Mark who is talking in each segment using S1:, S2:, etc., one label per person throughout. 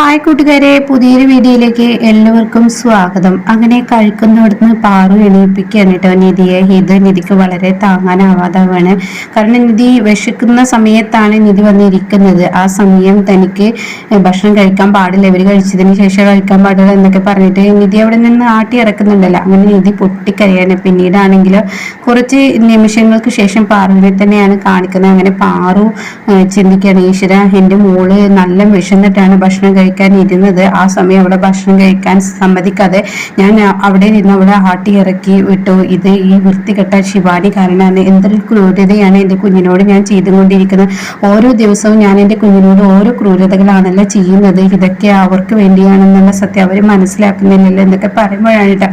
S1: Hi കൂട്ടുകാരെ പുതിയൊരു വീഡിയോയിലേക്ക് എല്ലാവർക്കും സ്വാഗതം. അങ്ങനെ കഴിക്കുന്നിടത്തുനിന്ന് പാറു എണീപ്പിക്കുകയാണ് കേട്ടോ നിധിയെ ഇത് നിധിക്ക് വളരെ താങ്ങാനാവാതാവാണ്. കാരണം നിധി വിശക്കുന്ന സമയത്താണ് നിധി വന്നിരിക്കുന്നത്. ആ സമയം തനിക്ക് ഭക്ഷണം കഴിക്കാൻ പാടില്ല. ഇവർ കഴിച്ചതിന് ശേഷം കഴിക്കാൻ പാടില്ല എന്നൊക്കെ പറഞ്ഞിട്ട് നിധി അവിടെ നിന്ന് ആട്ടി ഇറക്കുന്നുണ്ടല്ലോ. അങ്ങനെ നിധി പൊട്ടിക്കരയാണ്. പിന്നീടാണെങ്കിലോ കുറച്ച് നിമിഷങ്ങൾക്ക് ശേഷം പാറുവിനെ തന്നെയാണ് കാണിക്കുന്നത്. അങ്ങനെ പാറു ചിന്തിക്കുകയാണ് ഈശ്വര എന്റെ മോൾ നല്ല വിശന്നിട്ടാണ് ഭക്ഷണം കഴിക്കാൻ ഇരുന്നത്. ആ സമയം അവിടെ ഭക്ഷണം കഴിക്കാൻ സമ്മതിക്കാതെ ഞാൻ അവിടെ നിന്ന് അവിടെ ആട്ടി ഇറക്കി വിട്ടു. ഇത് ഈ വൃത്തികെട്ട ശിവാനി കാരണമാണ് എന്തൊരു ക്രൂരതയാണ് എന്റെ കുഞ്ഞിനോട് ഞാൻ ചെയ്തുകൊണ്ടിരിക്കുന്നത്. ഓരോ ദിവസവും ഞാൻ എന്റെ കുഞ്ഞിനോട് ഓരോ ക്രൂരതകളാണല്ലോ ചെയ്യുന്നത്. ഇതൊക്കെ അവർക്ക് വേണ്ടിയാണെന്നുള്ള സത്യം അവർ മനസ്സിലാക്കുന്നില്ലല്ലോ എന്നൊക്കെ പറയുമ്പോഴാണ് ട്ടോ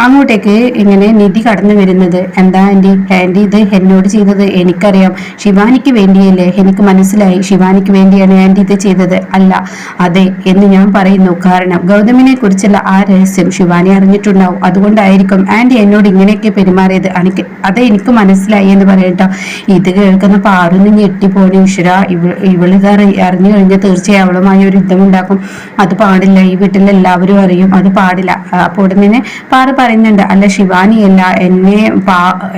S1: അങ്ങോട്ടേക്ക് ഇങ്ങനെ നിധി കടന്നു വരുന്നത്. എന്താ ആന്റി ആന്റി ഇത് എന്നോട് ചെയ്തത്? എനിക്കറിയാം. ശിവാനിക്ക് വേണ്ടിയല്ലേ? എനിക്ക് മനസ്സിലായി. ശിവാനിക്ക് വേണ്ടിയാണ് ആന്റി ഇത് ചെയ്തത്. അല്ല അതെ എന്ന് ഞാൻ പറയുന്നു. കാരണം ഗൗതമിനെ കുറിച്ചുള്ള ആ രഹസ്യം ശിവാനി അറിഞ്ഞിട്ടുണ്ടാവും. അതുകൊണ്ടായിരിക്കും ആന്റി എന്നോട് ഇങ്ങനെയൊക്കെ പെരുമാറിയത്. എനിക്ക് അത് എനിക്ക് മനസ്സിലായി എന്ന് പറയട്ടോ ഇത് കേൾക്കുന്ന പാറുന്ന് ഞെട്ടിപ്പോണി. ഈശ്വര ഇവ ഇവളിത് അറി- അറിഞ്ഞു കഴിഞ്ഞാൽ തീർച്ചയായും അവളുമായി ഒരു യുദ്ധമുണ്ടാക്കും. അത് പാടില്ല. ഈ വീട്ടിൽ എല്ലാവരും അറിയും. അത് പാടില്ല. അപ്പോൾ ഉടനെ പാറ പറയുന്നുണ്ട് അല്ല ശിവാനിയല്ല എന്നെ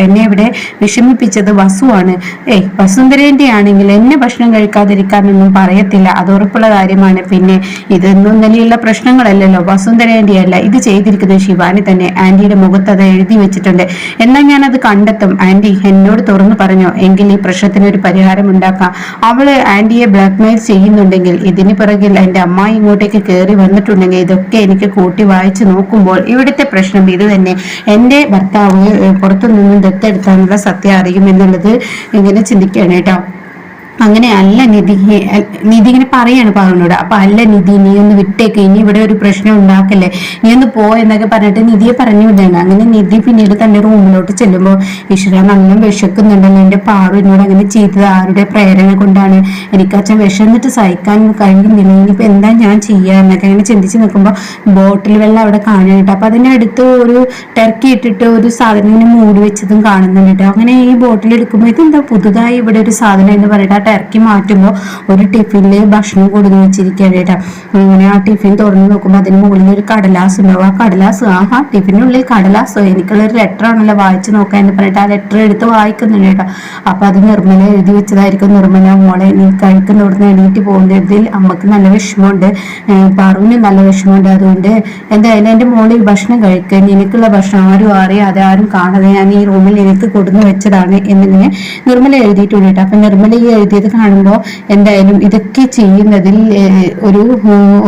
S1: എന്നെ ഇവിടെ വിഷമിപ്പിച്ചത് വസുവാണ്. ഏയ് വസുന്ധരേന്റെ ആണെങ്കിൽ എന്നെ ഭക്ഷണം കഴിക്കാതിരിക്കാനൊന്നും പറയത്തില്ല. അത് ഉറപ്പുള്ള കാര്യമാണ്. പിന്നെ ഇതൊന്നും നിലയുള്ള പ്രശ്നങ്ങളല്ലല്ലോ. വസുന്ധരേന്റെ അല്ല ഇത് ചെയ്തിരിക്കുന്നത് ശിവാനി തന്നെ. ആന്റിയുടെ മുഖത്ത് അത് എഴുതി വെച്ചിട്ടുണ്ട്. എന്നാൽ ഞാൻ അത് കണ്ടെത്തും. ആന്റി എന്നോട് തുറന്നു പറഞ്ഞോ എങ്കിൽ ഈ പ്രശ്നത്തിന് ഒരു പരിഹാരം ഉണ്ടാക്കാം. അവൾ ആന്റിയെ ബ്ലാക്ക്മെയിൽ ചെയ്യുന്നുണ്ടെങ്കിൽ ഇതിന് പിറകിൽ എന്റെ അമ്മായി ഇങ്ങോട്ടേക്ക് കയറി വന്നിട്ടുണ്ടെങ്കിൽ ഇതൊക്കെ എനിക്ക് കൂട്ടി വായിച്ചു നോക്കുമ്പോൾ ഇവിടുത്തെ പ്രശ്നം ഇത് തന്നെ. എന്റെ ഭർത്താവ് പുറത്തു നിന്നും ദത്തെടുത്താനുള്ള സത്യം അറിയുമെന്നുള്ളത് ഇങ്ങനെ ചിന്തിക്കുകയാണ് കേട്ടോ. അങ്ങനെ അല്ല നിധി നിധി ഇങ്ങനെ പറയാണ് പാറുവിനോട് അപ്പൊ അല്ല നിധി നീ ഒന്ന് വിട്ടേക്ക്. ഇനി ഇവിടെ ഒരു പ്രശ്നം ഉണ്ടാക്കല്ലേ. നീ ഒന്ന് പോ എന്നൊക്കെ പറഞ്ഞിട്ട് നിധിയെ പറഞ്ഞു വിടുകയാണ്. അങ്ങനെ നിധി പിന്നീട് തന്റെ റൂമിലോട്ട് ചെല്ലുമ്പോൾ ഈശ്വര നല്ല വിശക്കുന്നുണ്ടല്ലോ. എന്റെ പാറു എന്നോട് അങ്ങനെ ചെയ്തത്. ആരുടെ പ്രേരണ കൊണ്ടാണ് എനിക്ക് അച്ഛൻ വിശന്നിട്ട് സഹിക്കാൻ കഴിയുന്നില്ല. ഇനിയിപ്പോ എന്താ ഞാൻ ചെയ്യുക എന്നൊക്കെ അങ്ങനെ ചിന്തിച്ച് നിൽക്കുമ്പോൾ ബോട്ടിൽ വെള്ളം അവിടെ കാണാനിട്ട് അപ്പൊ അതിന്റെ അടുത്ത് ഒരു ടർക്കി ഇട്ടിട്ട് ഒരു സാധനം ഇങ്ങനെ മൂടി വെച്ചതും കാണുന്നുണ്ട് അങ്ങനെ ഈ ബോട്ടിൽ എടുക്കുമ്പോൾ ഇതെന്താ പുതുതായി ഇവിടെ ഒരു സാധനം എന്ന് പറഞ്ഞിട്ട് ടർക്കി മാറ്റുമ്പോൾ ഒരു ടിഫിനിൽ ഭക്ഷണം കൊടുന്ന് വെച്ചിരിക്കുകയാണ് കേട്ടോ. അങ്ങനെ ആ ടിഫിൻ തുറന്ന് നോക്കുമ്പോൾ അതിന് മുകളിൽ ഒരു കടലാസ് ഉണ്ടാവും ആ കടലാസ് ആ ടിഫിനുള്ളിൽ കടലാസ്? എനിക്കുള്ള ഒരു ലെറ്റർ ആണല്ലോ വായിച്ചു നോക്കാൻ എന്ന് പറഞ്ഞിട്ട് ആ ലെറ്റർ എടുത്ത് വായിക്കുന്നുണ്ട് കേട്ടോ. അപ്പൊ അത് നിർമ്മല എഴുതി വെച്ചതായിരിക്കും നിർമ്മല. മോളെ നീ കഴിക്കുന്ന ഇവിടുന്ന് എണീറ്റ് പോകുന്നതിൽ അമ്മയ്ക്ക് നല്ല വിഷമമുണ്ട്. പറഞ്ഞു നല്ല വിഷമമുണ്ട്. അതുകൊണ്ട് എന്തായാലും എന്റെ മോൾ ഈ ഭക്ഷണം കഴിക്കാൻ എനിക്കുള്ള ഭക്ഷണം ആരും അറിയാതെ ആരും കാണാതെ ഞാൻ ഈ റൂമിൽ എനിക്ക് കൊടുന്നു വെച്ചതാണ് എന്നിങ്ങനെ നിർമ്മല എഴുതിയിട്ടുണ്ട് കേട്ടോ. അപ്പൊ നിർമ്മല ഈ എഴുതിയത് കാണുമ്പോൾ എന്തായാലും ഇതൊക്കെ ചെയ്യുന്നതിൽ ഒരു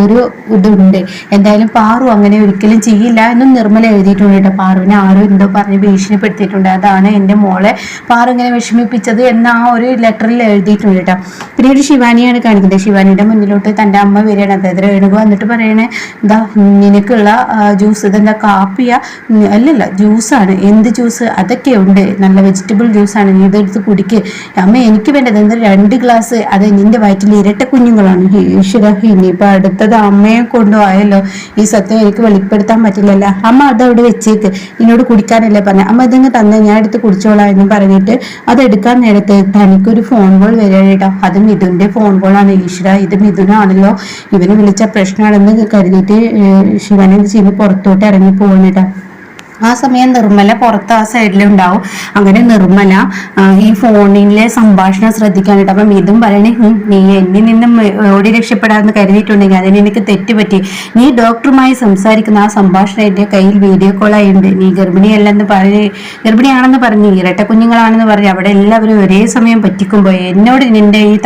S1: ഒരു ഇതുണ്ട്. എന്തായാലും പാറു അങ്ങനെ ഒരിക്കലും ചെയ്യില്ല എന്നും നിർമ്മല എഴുതിയിട്ടുണ്ട് കേട്ടോ. പാറുവിനെ ആരും എന്തോ പറഞ്ഞ് ഭീഷണിപ്പെടുത്തിയിട്ടുണ്ട്. അതാണ് എന്റെ മോളെ പാറു ഇങ്ങനെ വിഷമിപ്പിച്ചത് എന്ന ആ ഒരു ലെറ്ററിൽ എഴുതിയിട്ടുണ്ട് കേട്ടോ. പിന്നീട് ശിവാനിയാണ് കാണിക്കുന്നത്. ശിവാനിയുടെ മുന്നിലോട്ട് തന്റെ അമ്മ വരികയാണ്. അതായത് രേണുക വന്നിട്ട് പറയണേ എന്താ നിനക്കുള്ള ജ്യൂസ് ഇതെന്താ കാപ്പിയ? അല്ലല്ല ജ്യൂസാണ്. എന്ത് ജ്യൂസ്? അതൊക്കെ ഉണ്ട്. നല്ല വെജിറ്റബിൾ ജ്യൂസാണ്. നീ ഇതെടുത്ത് കുടിക്ക്. അമ്മ എനിക്ക് വേണ്ടത് എന്താ രണ്ട് ഗ്ലാസ് അത് നിന്റെ വയറ്റിൽ ഇരട്ട കുഞ്ഞുങ്ങളാണ്. ഈശ്വര ഇനിയിപ്പോ അടുത്തത് അമ്മയെ കൊണ്ടുപോയല്ലോ ഈ സത്യം എനിക്ക് വെളിപ്പെടുത്താൻ പറ്റില്ലല്ലോ. അമ്മ അതവിടെ വെച്ചേക്ക്. എന്നോട് കുടിക്കാനല്ലേ പറഞ്ഞ. അമ്മ ഇതങ്ങ് തന്നെ ഞാൻ എടുത്ത് കുടിച്ചോളാം എന്ന് പറഞ്ഞിട്ട് അത് എടുക്കാൻ നേരത്ത് തനിക്കൊരു ഫോൺ കോൾ കേട്ടോ. അത് മിഥുന്റെ ഫോൺ കോൾ കോളാണ് ഈശ്വര ഇത് മിഥുനാണല്ലോ. ഇവന് വിളിച്ച പ്രശ്നമാണെന്ന് കരുതിയിട്ട് ശിവനെന്ത് ശിവനെ ഇത് പുറത്തോട്ട് ഇറങ്ങി പോകുന്നിട്ടാ ആ സമയം നിർമ്മല പുറത്ത് ആ സൈഡിലുണ്ടാവും അങ്ങനെ നിർമ്മല ഈ ഫോണിലെ സംഭാഷണം ശ്രദ്ധിക്കാനായിട്ട് അപ്പം ഇതും പറയണേ നീ എന്നിൽ നിന്നും ഓടി രക്ഷപ്പെടാമെന്ന് കരുതിയിട്ടുണ്ടെങ്കിൽ അതിന് എനിക്ക് തെറ്റുപറ്റി നീ ഡോക്ടറുമായി സംസാരിക്കുന്ന ആ സംഭാഷണം എന്റെ കയ്യിൽ വീഡിയോ കോളായുണ്ട് നീ ഗർഭിണിയല്ലെന്ന് പറഞ്ഞ് ഗർഭിണിയാണെന്ന് പറഞ്ഞ് ഇരട്ട കുഞ്ഞുങ്ങളാണെന്ന് പറഞ്ഞ് അവിടെ എല്ലാവരും ഒരേ സമയം പറ്റിക്കുമ്പോൾ എന്നോട് നിന്റെ ഈ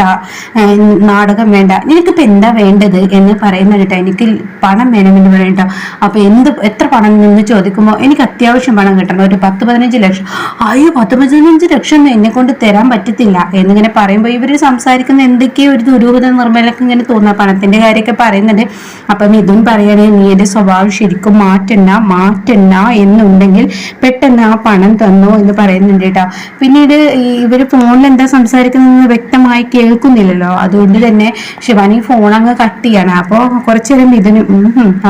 S1: നാടകം വേണ്ട. നിനക്കിപ്പോൾ എന്താ വേണ്ടത്? എന്ന് പറയുന്നത് കേട്ടോ എനിക്ക് പണം വേണമെന്ന് പറയട്ടോ അപ്പം എന്ത് എത്ര പണം എന്ന് ചോദിക്കുമ്പോൾ എനിക്ക് അത്യാവശ്യം പണം കിട്ടണം. ഒരു പത്ത് പതിനഞ്ച് ലക്ഷം. അയ്യോ പത്ത് പതിനഞ്ച് ലക്ഷം എന്നെ കൊണ്ട് തരാൻ പറ്റത്തില്ല. എന്നിങ്ങനെ പറയുമ്പോൾ ഇവർ സംസാരിക്കുന്ന എന്തൊക്കെയോ ഒരു ദുരൂഹത നിർമ്മലൊക്കെ ഇങ്ങനെ തോന്നുക പണത്തിന്റെ കാര്യമൊക്കെ പറയുന്നുണ്ട്. അപ്പം ഇതും പറയണേ നീ എന്റെ സ്വഭാവം ശരിക്കും മാറ്റണ്ട മാറ്റണ്ട എന്നുണ്ടെങ്കിൽ പെട്ടെന്ന് ആ പണം തന്നോ എന്ന് പറയുന്നുണ്ട് കേട്ടോ. പിന്നീട് ഇവർ ഫോണിൽ എന്താ സംസാരിക്കുന്നതെന്ന് വ്യക്തമായി കേൾക്കുന്നില്ലല്ലോ. അതുകൊണ്ട് തന്നെ ശിവാനി ഫോൺ അങ്ങ് കട്ട് ചെയ്യാണ്. അപ്പോൾ കുറച്ചു ഇതിന്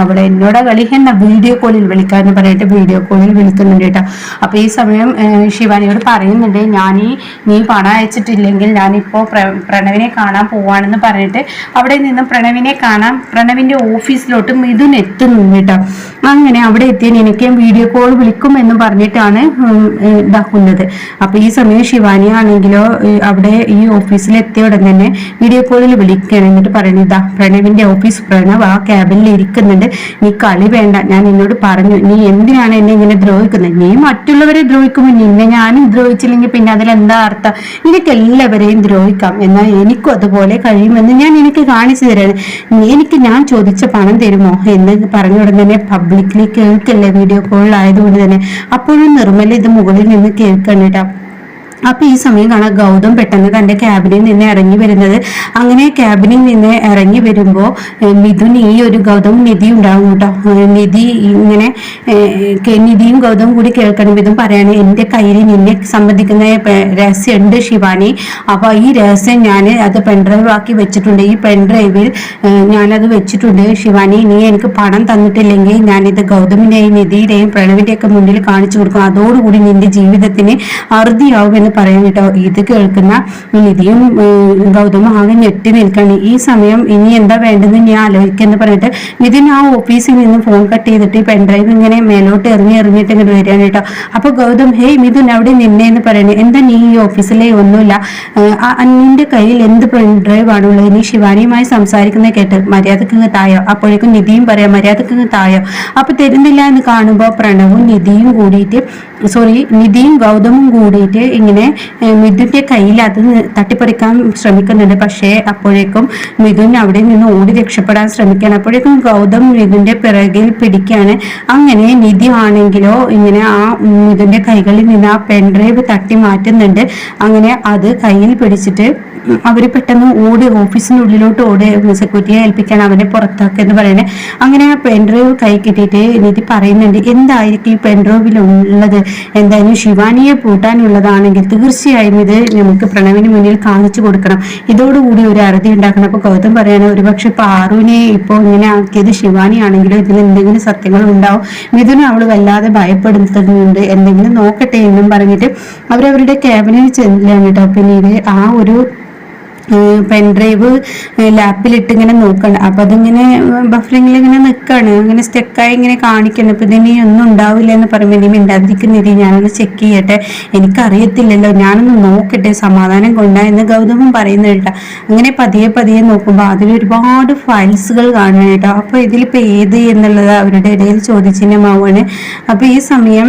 S1: അവളെ എന്നോട് കളി വീഡിയോ കോളിൽ വിളിക്കാന്ന് പറഞ്ഞിട്ട് വീഡിയോ കോളിൽ വിളിക്കുന്നുണ്ട് കേട്ടോ. അപ്പോൾ ഈ സമയം ശിവാനിയോട് പറയുന്നുണ്ട് ഞാൻ ഈ നീ പണം അയച്ചിട്ടില്ലെങ്കിൽ ഞാനിപ്പോൾ പ്ര പ്രണവിനെ കാണാൻ പോവാണെന്ന് പറഞ്ഞിട്ട് അവിടെ നിന്ന് പ്രണവിനെ കാണാൻ പ്രണവിന്റെ ഓഫീസിലോട്ട് മിഥുൻ എത്തുന്നു കേട്ടോ. അങ്ങനെ അവിടെ എത്തിയ എനിക്ക് വീഡിയോ കോൾ വിളിക്കും എന്ന് പറഞ്ഞിട്ടാണ് ഇതാക്കുന്നത്. അപ്പൊ ഈ സമയം ശിവാനി ആണെങ്കിലോ അവിടെ ഈ ഓഫീസിൽ എത്തിയ ഉടൻ തന്നെ വീഡിയോ കോളിൽ വിളിക്കുകയാണ്. എന്നിട്ട് പറയുന്നത് ഇതാ പ്രണവിന്റെ ഓഫീസ് പ്രണവ് ആ ക്യാബിനിൽ ഇരിക്കുന്നുണ്ട്. നീ കളി വേണ്ട. ഞാൻ എന്നോട് പറഞ്ഞു നീ എന്തിനാണ് എന്നെ ഇങ്ങനെ ദ്രോഹിക്കുന്നത്. നീ മറ്റുള്ളവരെ ദ്രോഹിക്കുമ്പോൾ നിന്നെ ഞാനും ദ്രോഹിച്ചില്ലെങ്കിൽ പിന്നെ അതിലെന്താ അർത്ഥം? നിനക്ക് എല്ലാവരെയും ദ്രോഹിക്കാം എന്നാൽ എനിക്കും അതുപോലെ കഴിയുമെന്ന് ഞാൻ എനിക്ക് കാണിച്ചു തരാണ്. എനിക്ക് ഞാൻ ചോദിച്ച പണം തരുമോ? എന്ന് പറഞ്ഞ ഉടൻ തന്നെ പബ്ലിക്കിലേക്ക് കേൾക്കല്ലേ വീഡിയോ കോളിലായതുകൊണ്ട് തന്നെ. അപ്പോഴും നിർമ്മല ഇത് മുകളിൽ നിന്ന് കേൾക്കണം കേട്ടോ. അപ്പൊ ഈ സമയം കാണാൻ ഗൗതം പെട്ടെന്ന് തന്റെ ക്യാബിനിൽ നിന്ന് ഇറങ്ങി വരുന്നത്. അങ്ങനെ ക്യാബിനിൽ നിന്ന് ഇറങ്ങി വരുമ്പോ ഏഹ്, മിഥുൻ ഈ ഒരു ഗൗതം നിധി ഉണ്ടാവും കേട്ടോ. നിധി ഇങ്ങനെ നിധിയും ഗൗതവും കൂടി കേൾക്കണം. വിധം പറയാണ് എന്റെ കയ്യിൽ നിന്നെ സംബന്ധിക്കുന്ന രഹസ്യം രഹസ്യമുണ്ട് ശിവാനി. അപ്പൊ ഈ രഹസ്യം ഞാൻ അത് പെൺഡ്രൈവ് ആക്കി വെച്ചിട്ടുണ്ട്. ഈ പെൺഡ്രൈവിൽ ഞാനത് വെച്ചിട്ടുണ്ട്. ശിവാനി നീ എനിക്ക് പണം തന്നിട്ടില്ലെങ്കിൽ ഞാനിത് ഗൗതമിന്റെയും നിധിയുടെയും പ്രണവിന്റെയൊക്കെ മുന്നിൽ കാണിച്ചു കൊടുക്കും. അതോടുകൂടി നിന്റെ ജീവിതത്തിന് അറുതിയാവും പറയാൻ കേട്ടോ. ഇത് കേൾക്കുന്ന നിധിയും ഗൗതമും ആകെ ഞെട്ടി നിൽക്കാണ്. ഈ സമയം ഇനി എന്താ വേണ്ടതെന്ന് ഞാൻ ആലോചിക്കുന്ന പറഞ്ഞിട്ട് നിതിൻ ആ ഓഫീസിൽ നിന്ന് ഫോൺ കട്ട് ചെയ്തിട്ട് ഈ പെൺഡ്രൈവ് ഇങ്ങനെ മേലോട്ട് എറിഞ്ഞ് എറിഞ്ഞിട്ട് ഇങ്ങോട്ട് വരികയാണ് കേട്ടോ. അപ്പൊ ഗൗതം ഹേയ് മിഥുൻ അവിടെ നിന്നെ എന്ന് പറയുന്നത് എന്താ നീ ഈ ഓഫീസിലേ ഒന്നുമില്ല? അന്നിന്റെ കയ്യിൽ എന്ത് പെൺഡ്രൈവ് ആണുള്ളത് നീ ശിവാനിയുമായി സംസാരിക്കുന്നത് കേട്ട് മര്യാദയ്ക്ക് തായോ? അപ്പോഴേക്കും നിധിയും പറയാം മര്യാദയ്ക്ക് തായോ? അപ്പൊ തരുന്നില്ല എന്ന് കാണുമ്പോൾ പ്രണവും നിധിയും കൂടിയിട്ട് സോറി നിധിയും ഗൗതമും കൂടിയിട്ട് ഇങ്ങനെ ഏഹ്, മിഥുന്റെ കയ്യിൽ അത് തട്ടിപ്പറിക്കാൻ ശ്രമിക്കുന്നുണ്ട്. പക്ഷേ അപ്പോഴേക്കും മിഥുൻ അവിടെ നിന്ന് ഓടി രക്ഷപ്പെടാൻ ശ്രമിക്കുകയാണ്. അപ്പോഴേക്കും ഗൗതം മിഥുന്റെ പിറകിൽ പിടിക്കുകയാണ്. അങ്ങനെ നിധി ആണെങ്കിലോ ഇങ്ങനെ ആ മിഥുന്റെ കൈകളിൽ നിന്ന് ആ പെൻഡ്രൈവ് തട്ടി മാറ്റുന്നുണ്ട്. അങ്ങനെ അത് കയ്യിൽ പിടിച്ചിട്ട് അവർ പെട്ടെന്ന് ഓടി ഓഫീസിനുള്ളിലോട്ട് ഓടി സെക്യൂരിറ്റിയെ ഏൽപ്പിക്കാൻ അവനെ പുറത്താക്കുക എന്ന് പറയുന്നത്. അങ്ങനെ ആ പെൻഡ്രൈവ് കൈ കിട്ടിയിട്ട് നിധി പറയുന്നുണ്ട് എന്തായിരിക്കും ഈ പെൺഡ്രൈവിൽ ഉള്ളത്? എന്തായാലും ശിവാനിയെ പൂട്ടാനുള്ളതാണെങ്കിൽ തീർച്ചയായും ഇത് നമുക്ക് പ്രണവിന് മുന്നിൽ കാണിച്ചു കൊടുക്കണം. ഇതോടുകൂടി ഒരു അറുതി ഉണ്ടാക്കണം. അപ്പൊ ഗൗതം പറയാണ് ഒരുപക്ഷെ പാറുവിനെ ഇപ്പോൾ ഇങ്ങനെ ആക്കിയത് ശിവാനി ആണെങ്കിലും ഇതിൽ എന്തെങ്കിലും സത്യങ്ങൾ ഉണ്ടാവും. മിഥുനും അവൾ വല്ലാതെ ഭയപ്പെടുത്തുന്നുണ്ട്. എന്തെങ്കിലും നോക്കട്ടെ എന്നും പറഞ്ഞിട്ട് അവരവരുടെ ക്യാബിനിൽ ചെല്ലാണ് കേട്ടോ പിന്നീട് ആ ഒരു പെൻഡ്രൈവ് ലാപ്പിലിട്ട് ഇങ്ങനെ നോക്കണം അപ്പൊ അതിങ്ങനെ ബഫറിങ്ങിൽ ഇങ്ങനെ നിൽക്കാണ് അങ്ങനെ സ്റ്റെക്കായി ഇങ്ങനെ കാണിക്കണം. അപ്പൊ ഇതിനി ഒന്നും ഉണ്ടാവില്ല എന്ന് പറയുമ്പോൾ ഇനി മിണ്ടാതിരിക്കുന്നില്ല ഞാനൊന്ന് ചെക്ക് ചെയ്യട്ടെ. എനിക്കറിയത്തില്ലല്ലോ. ഞാനൊന്ന് നോക്കട്ടെ. സമാധാനം കൊണ്ടാ എന്ന് ഗൗതമം പറയുന്നത് കേട്ടോ. അങ്ങനെ പതിയെ പതിയെ നോക്കുമ്പോൾ അതിൽ ഒരുപാട് ഫയൽസുകൾ കാണുന്നത് കേട്ടോ. അപ്പൊ ഇതിലിപ്പോ ഏത് എന്നുള്ളത് അവരുടെ ഇടയിൽ ചോദ്യചിഹ്നമാവുകയാണ്. അപ്പോൾ ഈ സമയം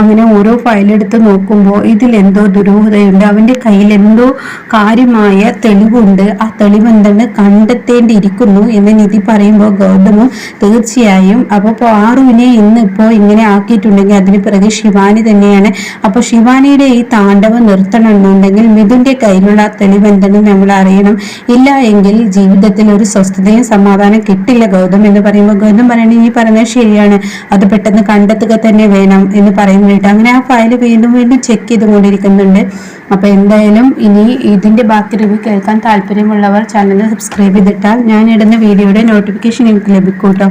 S1: അങ്ങനെ ഓരോ ഫയലെടുത്ത് നോക്കുമ്പോൾ ഇതിലെന്തോ ദുരൂഹതയുണ്ട്. അവന്റെ കയ്യിൽ എന്തോ കാര്യമായ തെളിവുണ്ട്. ആ തെളിവ് എന്താണ് കണ്ടെത്തേണ്ടിയിരിക്കുന്നു എന്ന് നിധി പറയുമ്പോൾ ഗൗതമും തീർച്ചയായും അപ്പോൾ പാറുവിനെ ഇന്ന് ഇപ്പോൾ ഇങ്ങനെ ആക്കിയിട്ടുണ്ടെങ്കിൽ അതിന് പിറകെ ശിവാനി തന്നെയാണ്. അപ്പോൾ ശിവാനിയുടെ ഈ താണ്ഡവം നിർത്തണമെന്നുണ്ടെങ്കിൽ മിഥുന്റെ കയ്യിലുള്ള ആ തെളിവ് എന്തെന്ന് നമ്മൾ അറിയണം. ഇല്ല എങ്കിൽ ജീവിതത്തിൽ ഒരു സ്വസ്ഥതയും സമാധാനം കിട്ടില്ല ഗൗതം എന്ന് പറയുമ്പോൾ ഗൗതം പറയണ ഈ പറയുന്നത് ശരിയാണ്. അത് പെട്ടെന്ന് കണ്ടെത്തുക തന്നെ വേണം എന്ന് പറയുന്നുണ്ട്. അങ്ങനെ ആ ഫയൽ വീണ്ടും വീണ്ടും ചെക്ക് ചെയ്തുകൊണ്ടിരിക്കുന്നുണ്ട്. അപ്പൊ എന്തായാലും ഇനി ഇതിന്റെ ബാക്കി റിവ്യൂ കേൾക്കാൻ താല്പര്യമുള്ളവർ ചാനൽ സബ്സ്ക്രൈബ് ചെയ്തിട്ടാൽ ഞാൻ ഇടുന്ന വീഡിയോയുടെ നോട്ടിഫിക്കേഷൻ നിങ്ങൾക്ക് ലഭിക്കൂട്ടോ കേട്ടോ